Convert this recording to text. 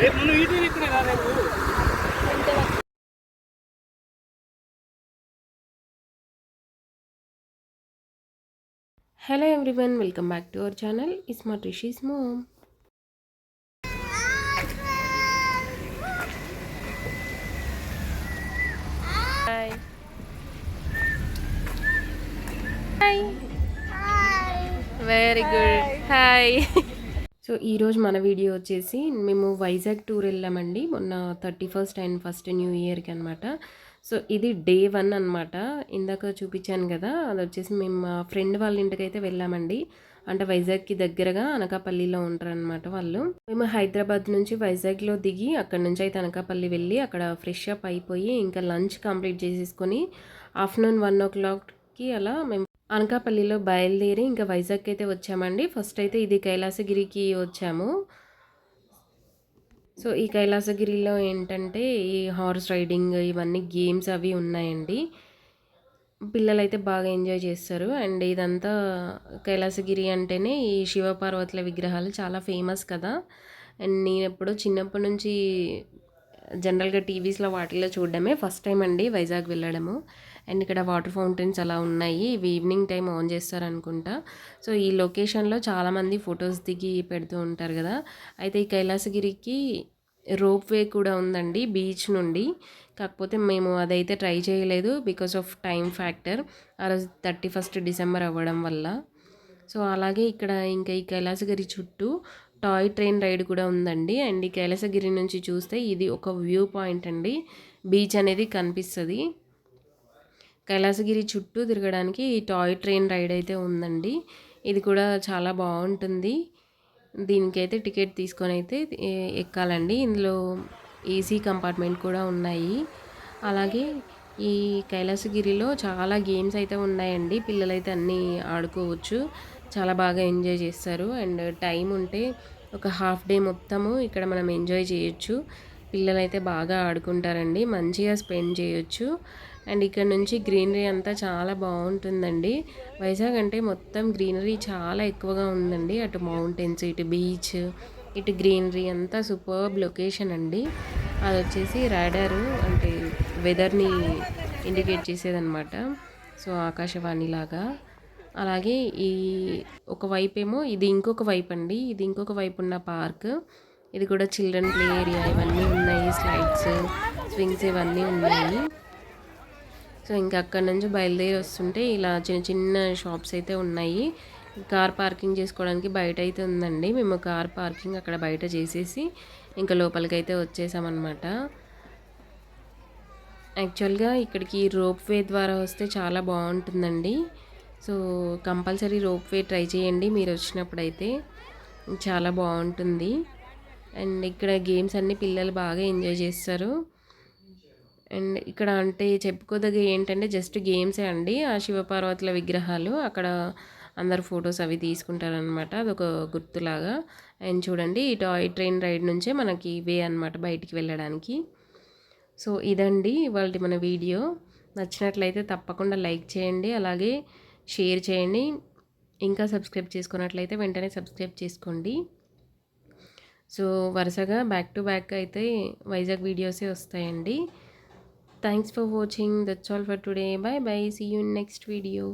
రేపు నువ్వు ఈటీ ఇక్కడ రేపు. Hello everyone welcome back to our channel is మా Rishi's mom hi hi very good hi so ఈరోజు మన వీడియో వచ్చేసి మేము వైజాగ్ టూర్ వెళ్ళామండి. మొన్న thirty first and first new ఇయర్కి అనమాట సో ఇది డే వన్ అనమాట ఇందాక చూపించాను కదా అది వచ్చేసి మేము మా ఫ్రెండ్ వాళ్ళ ఇంటికి అయితే వెళ్ళామండి. అంటే వైజాగ్కి దగ్గరగా అనకాపల్లిలో ఉంటారనమాట వాళ్ళు. మేము హైదరాబాద్ నుంచి వైజాగ్లో దిగి అక్కడ నుంచి అయితే అనకాపల్లి వెళ్ళి అక్కడ ఫ్రెష్ అప్ అయిపోయి ఇంకా లంచ్ కంప్లీట్ చేసేసుకొని ఆఫ్టర్నూన్ వన్ ఓ క్లాక్కి అలా మేము అనకాపల్లిలో బయలుదేరి ఇంకా వైజాగ్ అయితే వచ్చామండి. ఫస్ట్ అయితే ఇది కైలాసగిరికి వచ్చాము. సో ఈ కైలాసగిరిలో ఏంటంటే ఈ హార్స్ రైడింగ్ ఇవన్నీ గేమ్స్ అవి ఉన్నాయండి. పిల్లలు అయితే బాగా ఎంజాయ్ చేస్తారు. అండ్ ఇదంతా కైలాసగిరి అంటేనే ఈ శివపార్వతుల విగ్రహాలు చాలా ఫేమస్ కదా. అండ్ నేను ఎప్పుడో చిన్నప్పటి నుంచి జనరల్గా టీవీస్లో వాటిల్లో చూడడమే ఫస్ట్ టైం అండి వైజాగ్ వెళ్ళడము. అండ్ ఇక్కడ వాటర్ ఫౌంటైన్స్ అలా ఉన్నాయి. ఇవి ఈవినింగ్ టైం ఆన్ చేస్తారనుకుంటా. సో ఈ లొకేషన్లో చాలామంది ఫొటోస్ దిగి పెడుతూ ఉంటారు కదా. అయితే ఈ కైలాసగిరికి రోప్ వే కూడా ఉందండి బీచ్ నుండి. కాకపోతే మేము అదైతే ట్రై చేయలేదు బికాస్ ఆఫ్ టైం ఫ్యాక్టర్. ఆ రోజు థర్టీ ఫస్ట్ డిసెంబర్ అవ్వడం వల్ల. సో అలాగే ఇక్కడ ఇంకా ఈ కైలాసగిరి చుట్టూ టాయ్ ట్రైన్ రైడ్ కూడా ఉందండి. అండ్ ఈ కైలాసగిరి నుంచి చూస్తే ఇది ఒక వ్యూ పాయింట్ అండి. బీచ్ అనేది కనిపిస్తుంది. కైలాసగిరి చుట్టూ తిరగడానికి ఈ టాయ్ ట్రైన్ రైడ్ అయితే ఉందండి. ఇది కూడా చాలా బాగుంటుంది. దీనికైతే టికెట్ తీసుకొని అయితే ఎక్కాలండి. ఇందులో ఏసీ కంపార్ట్మెంట్ కూడా ఉన్నాయి. అలాగే ఈ కైలాసగిరిలో చాలా గేమ్స్ అయితే ఉన్నాయండి. పిల్లలైతే అన్నీ ఆడుకోవచ్చు. చాలా బాగా ఎంజాయ్ చేస్తారు. అండ్ టైం ఉంటే ఒక హాఫ్ డే మొత్తము ఇక్కడ మనం ఎంజాయ్ చేయొచ్చు. పిల్లలైతే బాగా ఆడుకుంటారండి. మంచిగా స్పెండ్ చేయొచ్చు. అండ్ ఇక్కడ నుంచి గ్రీనరీ అంతా చాలా బాగుంటుందండి. వైజాగ్ అంటే మొత్తం గ్రీనరీ చాలా ఎక్కువగా ఉందండి. అటు మౌంటైన్స్ ఇటు బీచ్ ఇటు గ్రీనరీ అంతా సూపర్బ్ లొకేషన్ అండి. అది వచ్చేసి రాడారు అంటే వెదర్ని ఇండికేట్ చేసేదన్నమాట. సో ఆకాశవాణి లాగా అలాగే ఈ ఒక వైపు ఏమో ఇది ఇంకొక వైపు అండి. ఇది ఇంకొక వైపు ఉన్న పార్క్. ఇది కూడా చిల్డ్రన్ ప్లే ఏరియా. ఇవన్నీ ఉన్నాయి స్లైడ్స్ స్వింగ్స్ ఇవన్నీ ఉన్నాయి. సో ఇంకా అక్కడ నుంచి బయలుదేరి వస్తుంటే ఇలా చిన్న చిన్న షాప్స్ అయితే ఉన్నాయి. కార్ పార్కింగ్ చేసుకోవడానికి బయట అయితే ఉందండి. మేము కార్ పార్కింగ్ అక్కడ బయట చేసేసి ఇంకా లోపలికి అయితే వచ్చేసామన్నమాట. యాక్చువల్గా ఇక్కడికి రోప్ వే ద్వారా వస్తే చాలా బాగుంటుందండి. So compulsory rope way try చేయండి మీరు వచ్చినప్పుడైతే. చాలా బాగుంటుంది. అండ్ ఇక్కడ గేమ్స్ అన్ని పిల్లలు బాగా ఎంజాయ్ చేస్తారు. అండ్ ఇక్కడ అంటే చెప్పుకోదగ్గ ఏంటంటే జస్ట్ గేమ్సే అండి. ఆ శివపార్వతుల విగ్రహాలు అక్కడ అందరు ఫొటోస్ అవి తీసుకుంటారనమాట అదొక గుర్తులాగా. అండ్ చూడండి ఈ టాయ్ ట్రైన్ రైడ్ నుంచే మనకి వే అనమాట బయటికి వెళ్ళడానికి. సో ఇదండి ఇవాళ మన వీడియో. నచ్చినట్లయితే తప్పకుండా లైక్ చేయండి. అలాగే షేర్ చేయండి. ఇంకా సబ్స్క్రైబ్ చేసుకున్నట్లయితే వెంటనే సబ్స్క్రైబ్ చేసుకోండి. సో వరుసగా బ్యాక్ టు బ్యాక్ అయితే వైజాగ్ వీడియోసే వస్తాయండి. Thanks for watching that's all for today bye bye see you next video